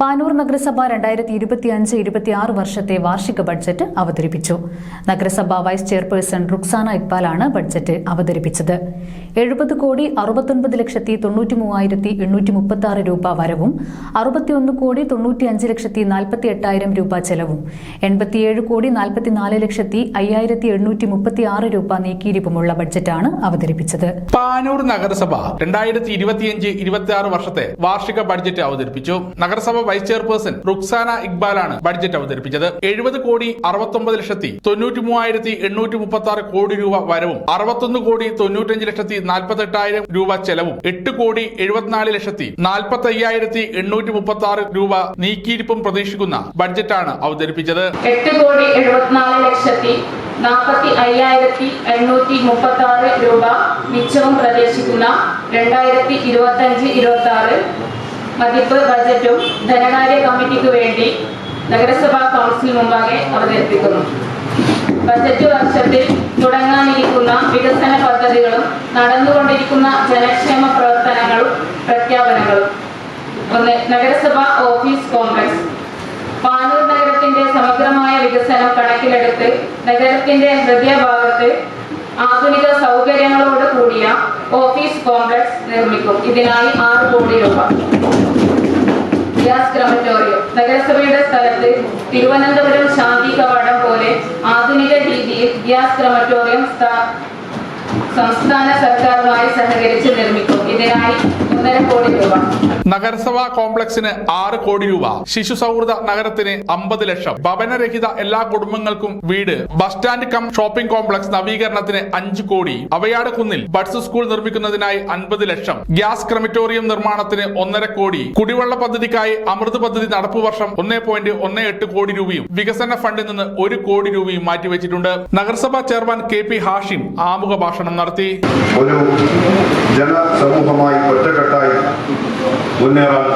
പാനൂർ നഗരസഭ രണ്ടായിരത്തി ഇരുപത്തി ഇരുപത്തിയഞ്ച് ഇരുപത്തിയാറ് വർഷത്തെ വാർഷിക ബഡ്ജറ്റ് അവതരിപ്പിച്ചു. നഗരസഭ വൈസ് ചെയർപേഴ്സൺ റുക്സാന ഇക്ബാലാണ് ബഡ്ജറ്റ് അവതരിപ്പിച്ചത്. എഴുപത് കോടി അറുപത്തൊൻപത് ലക്ഷത്തി തൊണ്ണൂറ്റി മൂവായിരത്തി എണ്ണൂറ്റി മുപ്പത്തി ആറ് രൂപ വരവും അറുപത്തിയൊന്ന് കോടി തൊണ്ണൂറ്റിയഞ്ച് ലക്ഷത്തി നാൽപ്പത്തി എട്ടായിരം രൂപ ചെലവും എൺപത്തിയേഴ് കോടി നാൽപ്പത്തിനാല് ലക്ഷത്തി അയ്യായിരത്തി എണ്ണൂറ്റി മുപ്പത്തി ആറ് രൂപ നീക്കിയിരിപ്പുമുള്ള ബഡ്ജറ്റാണ് അവതരിപ്പിച്ചത്. പാനൂർ നഗരസഭ രണ്ടായിരത്തി ഇരുപത്തിയഞ്ച് ഇരുപത്തി ആറ് വർഷത്തെ വാർഷിക ബഡ്ജറ്റ് അവതരിപ്പിച്ചു. നഗരസഭ വൈസ് ചെയർപേഴ്സൺ റുക്സാന ഇക്ബാലാണ് ബഡ്ജറ്റ് അവതരിപ്പിച്ചത്. എഴുപത് കോടി അറുപത്തൊമ്പത് ലക്ഷത്തി തൊണ്ണൂറ്റി മൂവായിരത്തി എണ്ണൂറ്റി മുപ്പത്തി ആറ് കോടി രൂപ വരവും അറുപത്തൊന്ന് കോടി തൊണ്ണൂറ്റഞ്ച് ലക്ഷത്തി നാൽപ്പത്തി എട്ടായിരം രൂപ ചെലവും എട്ട് കോടി എഴുപത്തിനാല് ലക്ഷത്തി നാൽപ്പത്തി അയ്യായിരത്തി എണ്ണൂറ്റി മുപ്പത്തി ആറ് രൂപ നീക്കിയിരിപ്പും പ്രതീക്ഷിക്കുന്ന ബഡ്ജറ്റാണ് അവതരിപ്പിച്ചത്. എട്ട് നാൽപ്പത്തി അയ്യായിരത്തി എണ്ണൂറ്റി മുപ്പത്തി ആറ് രൂപ മിച്ചവും പ്രതീക്ഷിക്കുന്ന രണ്ടായിരത്തി ഇരുപത്തി അഞ്ച് ഇരുപത്തി ആറ് മതിപ്പ് ബജറ്റും ധനകാര്യ കമ്മിറ്റിക്ക് വേണ്ടി നഗരസഭാ കൗൺസിൽ മുമ്പാകെ അവതരിപ്പിക്കുന്നു. ബജറ്റ് വർഷത്തിൽ തുടങ്ങാനിരിക്കുന്ന വികസന പദ്ധതികളും നടന്നുകൊണ്ടിരിക്കുന്ന ജനക്ഷേമ പ്രവർത്തനങ്ങളും പ്രഖ്യാപനങ്ങളും. ഒന്ന് നഗരസഭ ഓഫീസ് കോംപ്ലക്സ്. പാനൂർ നഗരത്തിന്റെ സമഗ്രമായ വികസനം കണക്കിലെടുത്ത് നഗരത്തിന്റെ ഹൃദയഭാഗത്ത് ആധുനിക സൗകര്യങ്ങളോട് കൂടിയ ഓഫീസ് കോംപ്ലക്സ് നിർമ്മിക്കും. ഇതിനായി ആറ് കോടി രൂപ. Gas crematorium. നഗരസഭയുടെ സ്ഥലത്ത് തിരുവനന്തപുരം ശാന്തി കവാടം പോലെ ആധുനിക രീതിയിൽ ഗ്യാസ് ക്രമറ്റോറിയം സ്ഥാ- സംസ്ഥാന സർക്കാരുമായി സഹകരിച്ച് നിർമ്മിക്കും. ഇതിനായി ഒന്നര കോടി രൂപ. നഗരസഭാ കോംപ്ലക്സിന് ആറ് കോടി രൂപ. ശിശു സൗഹൃദ നഗരത്തിന് അമ്പത് ലക്ഷം. ഭവനരഹിത എല്ലാ കുടുംബങ്ങൾക്കും വീട്. Bus stand cum shopping complex നവീകരണത്തിന് അഞ്ച് കോടി. അവയാട് കുന്നിൽ ബഡ്സ് സ്കൂൾ നിർമ്മിക്കുന്നതിനായി അൻപത് ലക്ഷം. ഗ്യാസ് ക്രമറ്റോറിയം നിർമ്മാണത്തിന് ഒന്നര കോടി. കുടിവെള്ള പദ്ധതിക്കായി അമൃത് പദ്ധതി നടപ്പു വർഷം ഒന്നേ പോയിന്റ് ഒന്ന് എട്ട് കോടി രൂപയും വികസന ഫണ്ടിൽ നിന്ന് ഒരു കോടി രൂപയും മാറ്റിവെച്ചിട്ടുണ്ട്. നഗരസഭാ ചെയർമാൻ കെ പി ഹാഷിം ആമുഖ ഭാഷണം നടത്തി. ഒരു ജനസമൂഹമായി ഒറ്റക്കെട്ടായി മുന്നേറാൻ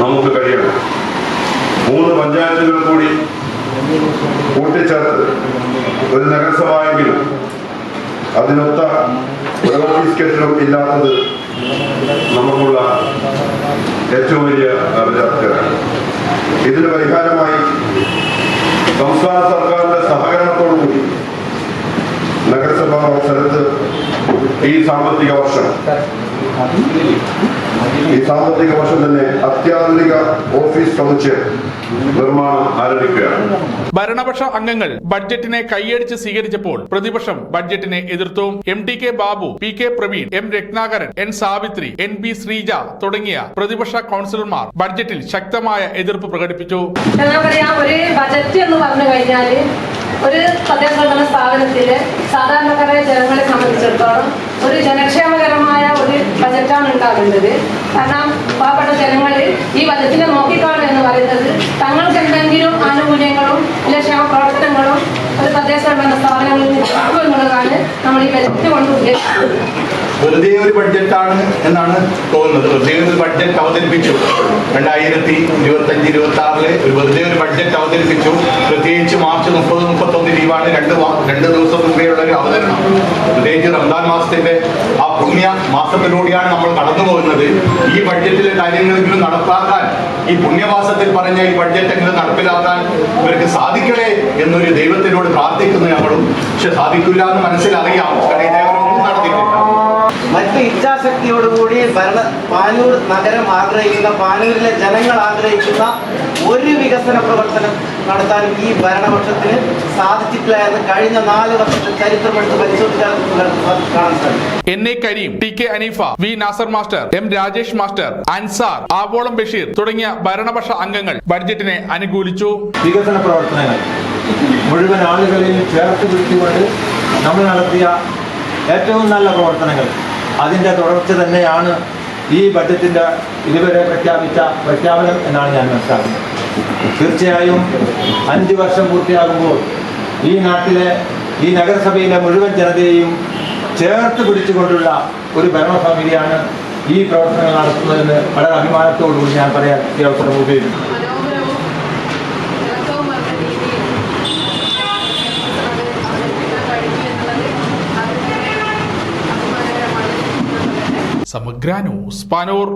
നമുക്ക് കഴിയണം. മൂന്ന് പഞ്ചായത്തുകൾ കൂടി കൂട്ടിച്ചേർത്ത് ഒരു നഗരസഭയെങ്കിലും അതിനൊത്ത ഒരു ഓഫീസ് കെട്ടിടം ഇല്ലാത്തത് നമുക്കുള്ള ഏറ്റവും വലിയ അപരാധകരാണ് ഇതിന് പരിഹാരമായി സംസ്ഥാന സർക്കാരിന്റെ സഹകരണത്തോടുകൂടി നഗരസഭാ സ്ഥലത്ത് ഈ സാമ്പത്തിക വർഷം. ഈ സാമ്പത്തിക വർഷം തന്നെ അത്യാധുനിക ഓഫീസ് സമുച്ചയം നിർമ്മാണം ആരംഭിക്കുകയാണ്. ഭരണപക്ഷ അംഗങ്ങൾ ബഡ്ജറ്റിനെ കൈയടിച്ച് സ്വീകരിച്ചപ്പോൾ പ്രതിപക്ഷം ബഡ്ജറ്റിനെ എതിർത്തു. M T K Babu P K Praveen M Ratnakaran N Savitri N B Sreeja തുടങ്ങിയ പ്രതിപക്ഷ കൗൺസിലർമാർ ബഡ്ജറ്റിൽ ശക്തമായ എതിർപ്പ് പ്രകടിപ്പിച്ചു. എന്താ പറയാ ഒരു ബജറ്റ് എന്ന് പറഞ്ഞു കഴിഞ്ഞാൽ ഒരു തദ്ദേശഭരണ സ്ഥാപനത്തിലെ സാധാരണക്കാരായ ജനങ്ങളെ സംബന്ധിച്ചിടത്തോളം ഒരു ജനക്ഷേമകരമായ ഒരു ബജറ്റാണ് ഉണ്ടാകേണ്ടത്. കാരണം പാവപ്പെട്ട ജനങ്ങൾ ഈ ബജറ്റിനെ നോക്കിക്കാണുക എന്ന് പറയുന്നത് തങ്ങൾക്ക് എന്തെങ്കിലും ആനുകൂല്യങ്ങളും അല്ലെ ക്ഷേമ പ്രവർത്തനങ്ങളും ഒരു തദ്ദേശഭരണ സ്ഥാപനങ്ങളിൽ നിന്ന് എന്നുള്ളതാണ് നമ്മൾ ഈ ബജറ്റ് കൊണ്ട് ഉദ്ദേശിക്കുന്നത്. വെറുതെ ഒരു ബഡ്ജറ്റാണ് എന്നാണ് തോന്നുന്നത്. വെറുതെ ഒരു ബഡ്ജറ്റ് അവതരിപ്പിച്ചു. രണ്ടായിരത്തി ഇരുപത്തി അഞ്ച് ഇരുപത്തി ആറിൽ വെറുതെ ഒരു ബഡ്ജറ്റ് അവതരിപ്പിച്ചു. പ്രത്യേകിച്ച് മാർച്ച് മുപ്പത് മുപ്പത്തൊന്ന് ലീവാണ്. രണ്ട് രണ്ട് ദിവസം മുമ്പേയുള്ള ഒരു അവതരണം. പ്രത്യേകിച്ച് റംദാൻ മാസത്തിന്റെ ആ പുണ്യ മാസത്തിലൂടെയാണ് നമ്മൾ കടന്നു പോകുന്നത്. ഈ ബഡ്ജറ്റിലെ കാര്യങ്ങളെങ്കിലും നടപ്പാക്കാൻ ഈ പുണ്യമാസത്തിൽ പറഞ്ഞ ഈ ബഡ്ജറ്റ് എങ്കിലും നടപ്പിലാക്കാൻ ഇവർക്ക് സാധിക്കണേ എന്നൊരു ദൈവത്തിനോട് പ്രാർത്ഥിക്കുന്നു ഞങ്ങളും പക്ഷെ സാധിക്കില്ല എന്ന് മനസ്സിലറിയാം. കാരണം മറ്റ് ഇച്ഛാശക്തിയോടുകൂടി ഭരണ പാനൂർ നഗരം ആഗ്രഹിക്കുന്ന പാനൂരിലെ ജനങ്ങൾ ആഗ്രഹിക്കുന്ന ഒരു വികസന പ്രവർത്തനം നടത്താൻ ഈ ഭരണപക്ഷത്തിന് സാധിച്ചിട്ടില്ല എന്ന് കഴിഞ്ഞ നാല് വർഷത്തെ ചരിത്രം എടുത്ത് പരിശോധിച്ചാൽ നിങ്ങൾക്ക് കാണാൻ സാധിക്കും. N A Kareem T K Aneefa V Nasar master M Rajesh master Ansar ആവോളം ബഷീർ തുടങ്ങിയ ഭരണപക്ഷ അംഗങ്ങൾ ബഡ്ജറ്റിനെ അനുകൂലിച്ചു. വികസന പ്രവർത്തനങ്ങൾ മുഴുവൻ ആളുകളെയും ചേർത്ത് പിടിച്ചുകൊണ്ട് നമ്മൾ നടത്തിയ ഏറ്റവും നല്ല പ്രവർത്തനങ്ങൾ അതിന്റെ തുടർച്ച തന്നെയാണ് ഈ ബഡ്ജറ്റിന്റെ ഇതുവരെ പ്രഖ്യാപിച്ച പ്രഖ്യാപനം എന്നാണ് ഞാൻ മനസ്സിലാക്കുന്നത്. തീർച്ചയായും അഞ്ച് വർഷം പൂർത്തിയാകുമ്പോൾ ഈ നാട്ടിലെ ഈ നഗരസഭയിലെ മുഴുവൻ ജനതയെയും ചേർത്ത് പിടിച്ചുകൊണ്ടുള്ള ഒരു ഭരണസമിതിയാണ് ഈ പ്രവർത്തനങ്ങൾ നടത്തുന്നതെന്ന് വളരെ അഭിമാനത്തോടുകൂടി ഞാൻ പറയാൻ ഈ അവസരം ഉപയോഗിക്കുന്നു. ഗ്രാനൂസ് പാനൂർ